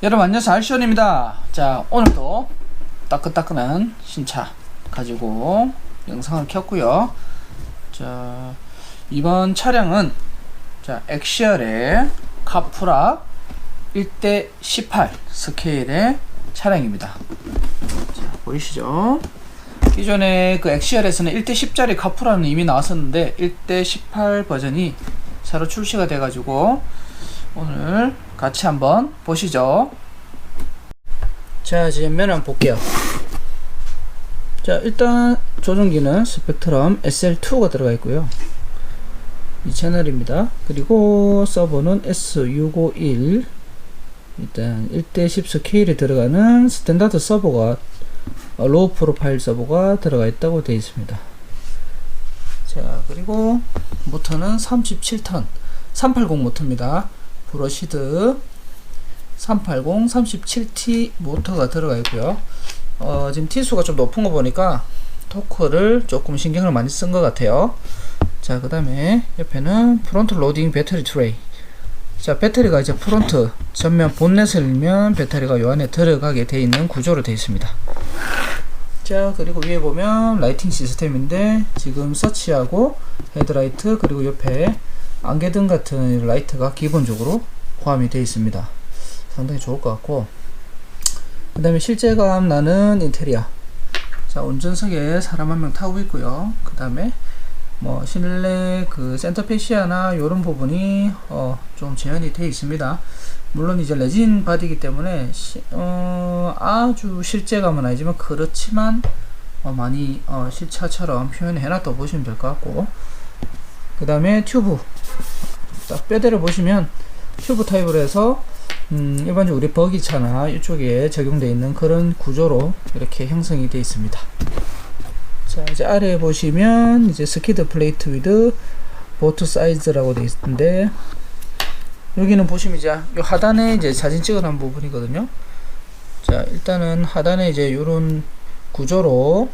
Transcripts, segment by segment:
여러분 안녕하세요 알시온입니다. 자 오늘도 따끈따끈한 신차 가지고 영상을 켰고요. 자 이번 차량은 자 엑시얼의 카프라 1대 18 스케일의 차량입니다. 자 보이시죠? 기존에 그 엑시얼에서는 1대 10짜리 카프라는 이미 나왔었는데 1대 18 버전이 새로 출시가 돼 가지고 오늘 같이 한번 보시죠. 자, 맨 한번 볼게요. 자, 일단 조종기는 스펙트럼 SL2가 들어가 있고요. 이 채널입니다. 그리고 서버는 S651 일단 1대10 스케일에 들어가는 스탠다드 서버가 어, 로우 프로파일 서버가 들어가 있다고 되어 있습니다. 자, 그리고 모터는 37톤 380 모터입니다. 브러시드 380 37T 모터가 들어가 있고요. 어, 지금 T수가 좀 높은 거 보니까 토크를 조금 신경을 많이 쓴 것 같아요. 자, 그 다음에 옆에는 프론트 로딩 배터리 트레이. 자, 배터리가 이제 프론트 전면 본넷을 열면 배터리가 요 안에 들어가게 돼 있는 구조로 되어 있습니다. 자, 그리고 위에 보면 라이팅 시스템인데 지금 서치하고 헤드라이트 그리고 옆에 안개등 같은 라이트가 기본적으로 포함이 되어 있습니다. 상당히 좋을 것 같고. 그 다음에 실제감 나는 인테리어. 자 운전석에 사람 한 명 타고 있고요. 그 다음에 뭐 실내 그 센터페시아나 이런 부분이 어, 좀 재현이 되어 있습니다. 물론 이제 레진 바디이기 때문에 시, 어, 아주 실제감은 아니지만 그렇지만 어, 많이 어, 실차처럼 표현해 놨다고 보시면 될 것 같고. 그 다음에 튜브 딱 뼈대를 보시면 튜브 타입으로 해서 음, 일반적으로 우리 버기차나 이쪽에 적용되어 있는 그런 구조로 이렇게 형성이 되어 있습니다. 자, 이제 아래에 보시면 이제 스키드 플레이트 위드 보트 사이즈라고 되어 있는데 여기는 보시면 이제 요 하단에 이제 사진 찍어 놓은 부분이거든요. 자, 일단은 하단에 이제 요런 구조로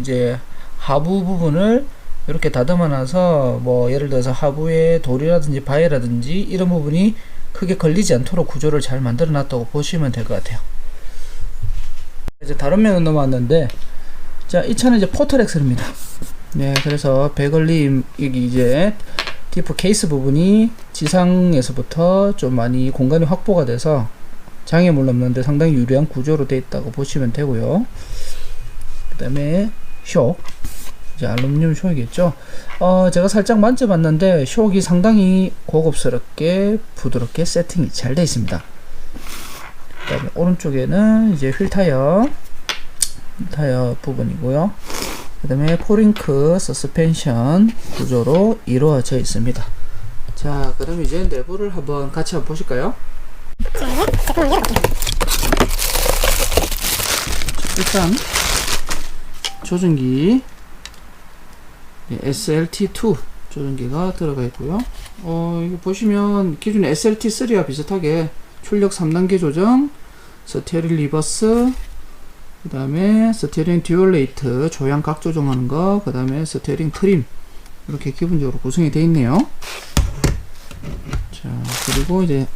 이제 하부 부분을 이렇게 다듬어 놔서 뭐 예를 들어서 하부에 돌이라든지 바위라든지 이런 부분이 크게 걸리지 않도록 구조를 잘 만들어 놨다고 보시면 될 것 같아요. 이제 다른 면은 넘어왔는데 자, 이 차는 이제 포털엑셀입니다. 네, 그래서 배걸림 여기 이제 디프 케이스 부분이 지상에서부터 좀 많이 공간이 확보가 돼서 장애물 없는데 상당히 유리한 구조로 되어 있다고 보시면 되고요. 그 다음에 쇼 이제 알루미늄 쇼이겠죠. 어, 제가 살짝 만져봤는데 쇼이 상당히 고급스럽게 부드럽게 세팅이 잘 되어 있습니다. 그다음에 오른쪽에는 이제 휠 타이어 휠 타이어 부분이고요. 그다음에 포링크 서스펜션 구조로 이루어져 있습니다. 자, 그럼 이제 내부를 한번 같이 한번 보실까요? 일단 조준기 SLT2 조종기가 들어가 있고요. 어, 이거 보시면 기존 SLT3와 비슷하게 출력 3단계 조정, 스티어링 리버스, 그 다음에 스티어링 듀얼레이트, 조향 각 조정하는 거, 그 다음에 스티어링 트림, 이렇게 기본적으로 구성이 되어 있네요. 자, 그리고 이제,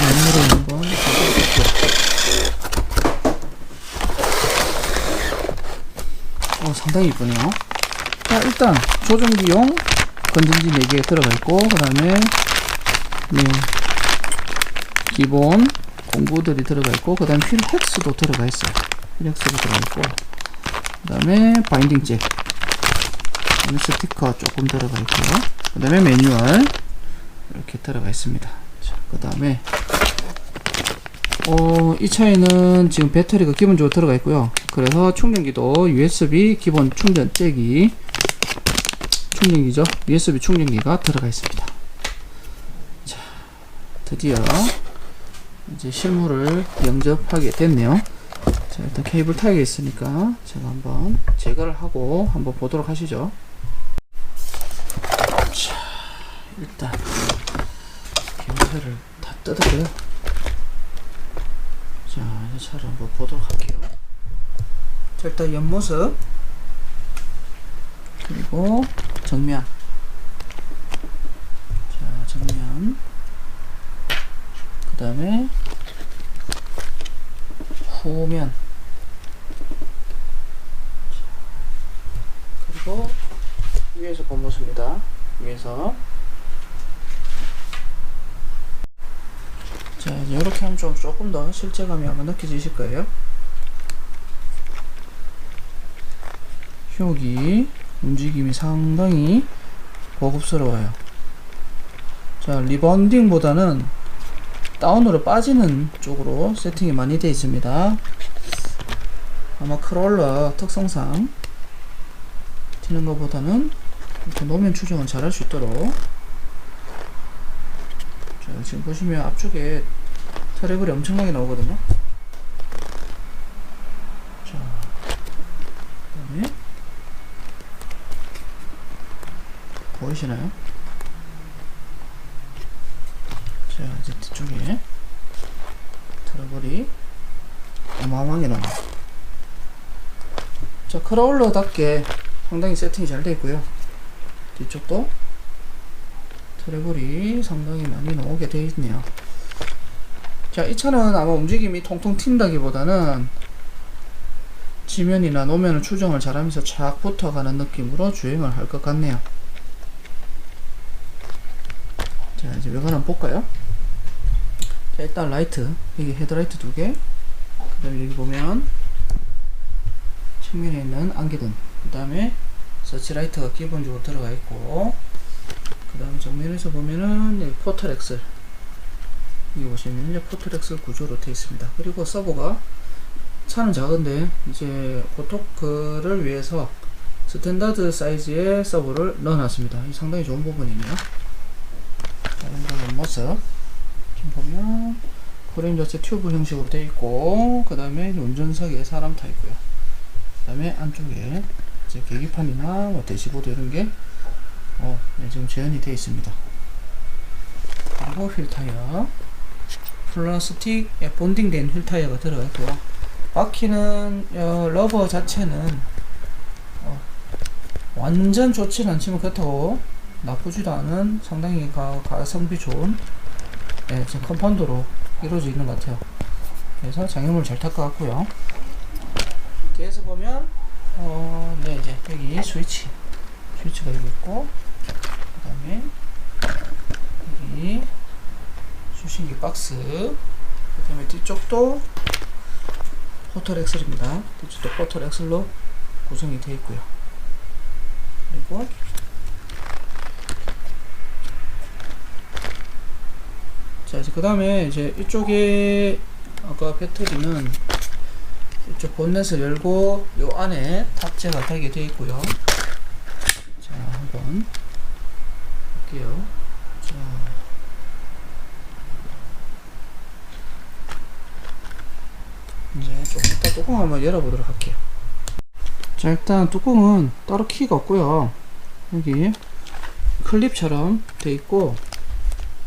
메뉴를 한번 보도록 어, 상당히 이쁘네요. 자, 일단 조종기용 건전지 4개 들어가 있고, 그 다음에 네, 기본 공구들이 들어가 있고, 그 다음에 휠 헥스도 들어가 있어요. 휠 헥스도 들어가 있고, 그 다음에 바인딩 잭, 스티커 조금 들어가 있고요. 그 다음에 매뉴얼 이렇게 들어가 있습니다. 자, 그 다음에 어, 이 차에는 지금 배터리가 기본적으로 들어가 있고요. 그래서 충전기도 USB 기본 충전 잭이 충전기죠. USB 충전기가 들어가 있습니다. 자, 드디어 이제 실물을 영접하게 됐네요. 자, 일단 케이블 타이가 있으니까 제가 한번 제거를 하고 한번 보도록 하시죠. 자, 일단 경찰을 다 뜯어요. 자, 이제 차를 한번 보도록 할게요. 자, 일단 옆모습. 그리고 정면. 자, 정면. 다음에 후면 그리고 위에서 본 모습입니다. 위에서 자 이제 이렇게 하면 좀 조금 더 실제감이 아마 느껴지실 거예요. 흉이 움직임이 상당히 고급스러워요. 자 리번딩보다는 다운으로 빠지는 쪽으로 세팅이 많이 되어 있습니다. 아마 크롤러 특성상 튀는 것보다는 이렇게 노면 추정을 잘할 수 있도록 자 지금 보시면 앞쪽에 트래블이 엄청나게 나오거든요. 자 그 다음에 보이시나요? 자 이제 뒤쪽에 트러블이 어마어마하게 나와요 자 크라울러답게 상당히 세팅이 잘 되어 있고요 뒤쪽도 트러블이 상당히 많이 나오게 되어 있네요 자 이 차는 아마 움직임이 통통 튄다기보다는 지면이나 노면을 추정을 잘하면서 착 붙어가는 느낌으로 주행을 할 것 같네요. 자 이제 외관 한번 볼까요? 자 일단 라이트. 여기 헤드라이트 두 개. 그 다음에 여기 보면 측면에 있는 안개등. 그 다음에 서치라이트가 기본적으로 들어가 있고 그 다음에 정면에서 보면은 포털 엑셀 여기 보시면 엑셀 구조로 되어 있습니다. 그리고 서버가 차는 작은데 이제 고토크를 위해서 스탠다드 사이즈의 서버를 넣어놨습니다. 이 상당히 좋은 부분이네요. 다른 거 모습 지금 보면 프레임 자체 튜브 형식으로 되어 있고 그 다음에 운전석에 사람 타 있고요. 그 다음에 안쪽에 이제 계기판이나 뭐 대시보드 이런 게 어, 네, 지금 재현이 되어 있습니다. 그리고 휠 타이어 플라스틱 에 본딩된 휠 타이어가 들어가 있고요 바퀴는 어, 러버 자체는 어, 완전 좋지는 않지만 그렇다고 나쁘지도 않은 상당히 가, 가성비 좋은 예, 지금 컴파운드로 이루어져 있는 것 같아요. 그래서 장애물 잘 탈 것 같고요. 뒤에서 보면 어, 네 이제 여기 스위치 스위치가 여기 있고 그 다음에 여기 수 신기 박스 그 다음에 뒤쪽도 포털 엑셀입니다. 뒤쪽도 포털 엑셀로 구성이 되어 있고요. 그리고 자 이제 그 다음에 이제 이쪽에 아까 배터리는 이쪽 본넷을 열고 요 안에 탑재가 되게 되어 있고요 자 한번 볼게요 자 이제 조금 이따 뚜껑 한번 열어보도록 할게요 자 일단 뚜껑은 따로 키가 없고요 여기 클립처럼 되어 있고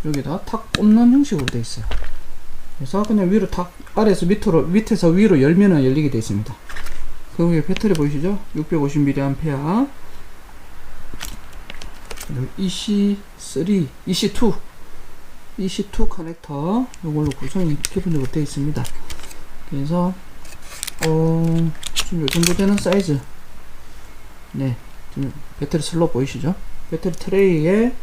여기다 탁 꽂는 형식으로 되어 있어요. 그래서 그냥 위로 탁 아래에서 밑으로 밑에서 위로 열면은 열리게 되어 있습니다. 그 위에 배터리 보이시죠? 650mAh EC3, EC2 EC2 커넥터 이걸로 구성이 기본적으로 되어 있습니다. 그래서 어, 지금 요 정도 되는 사이즈. 네 지금 배터리 슬롯 보이시죠? 배터리 트레이에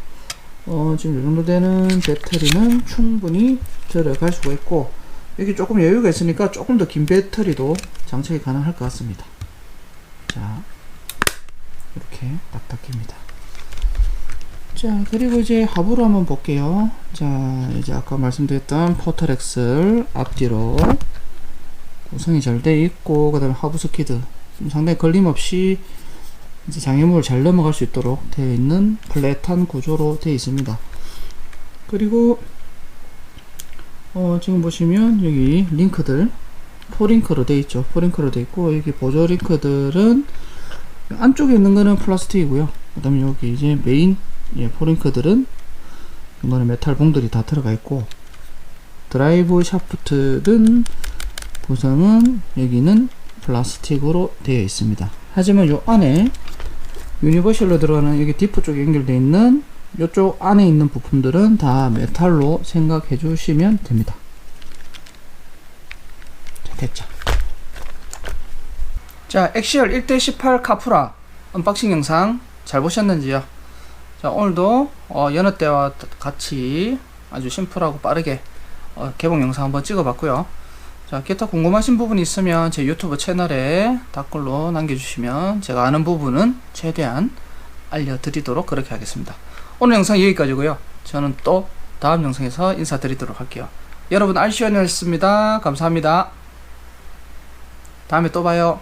어, 지금 이 정도 되는 배터리는 충분히 들어갈 수가 있고 여기 조금 여유가 있으니까 조금 더 긴 배터리도 장착이 가능할 것 같습니다. 자 이렇게 딱딱합니다. 자 그리고 이제 하부로 한번 볼게요. 자 이제 아까 말씀드렸던 포털 엑셀 앞뒤로 구성이 잘 되어 있고 그 다음에 하부 스키드 상당히 걸림없이 이제 장애물을 잘 넘어갈 수 있도록 되어 있는 플랫한 구조로 되어 있습니다. 그리고 어, 지금 보시면 여기 링크들 포링크로 되어 있죠. 포링크로 되어 있고 여기 보조 링크들은 안쪽에 있는 거는 플라스틱이고요. 그 다음에 여기 이제 메인 예, 포링크들은 이거는 메탈 봉들이 다 들어가 있고 드라이브 샤프트는 구성은 여기는 플라스틱으로 되어 있습니다. 하지만 요 안에 유니버셜로 들어가는 여기 디프 쪽에 연결되어 있는 이쪽 안에 있는 부품들은 다 메탈로 생각해 주시면 됩니다. 됐죠. 자, 엑시얼 1대18 카프라 언박싱 영상 잘 보셨는지요? 자, 오늘도 어, 여느 때와 같이 아주 심플하고 빠르게 어, 개봉 영상 한번 찍어 봤고요. 자, 기타 궁금하신 부분이 있으면 제 유튜브 채널에 댓글로 남겨주시면 제가 아는 부분은 최대한 알려드리도록 그렇게 하겠습니다. 오늘 영상 여기까지고요. 저는 또 다음 영상에서 인사드리도록 할게요. 여러분 알시원이었습니다. 감사합니다. 다음에 또 봐요.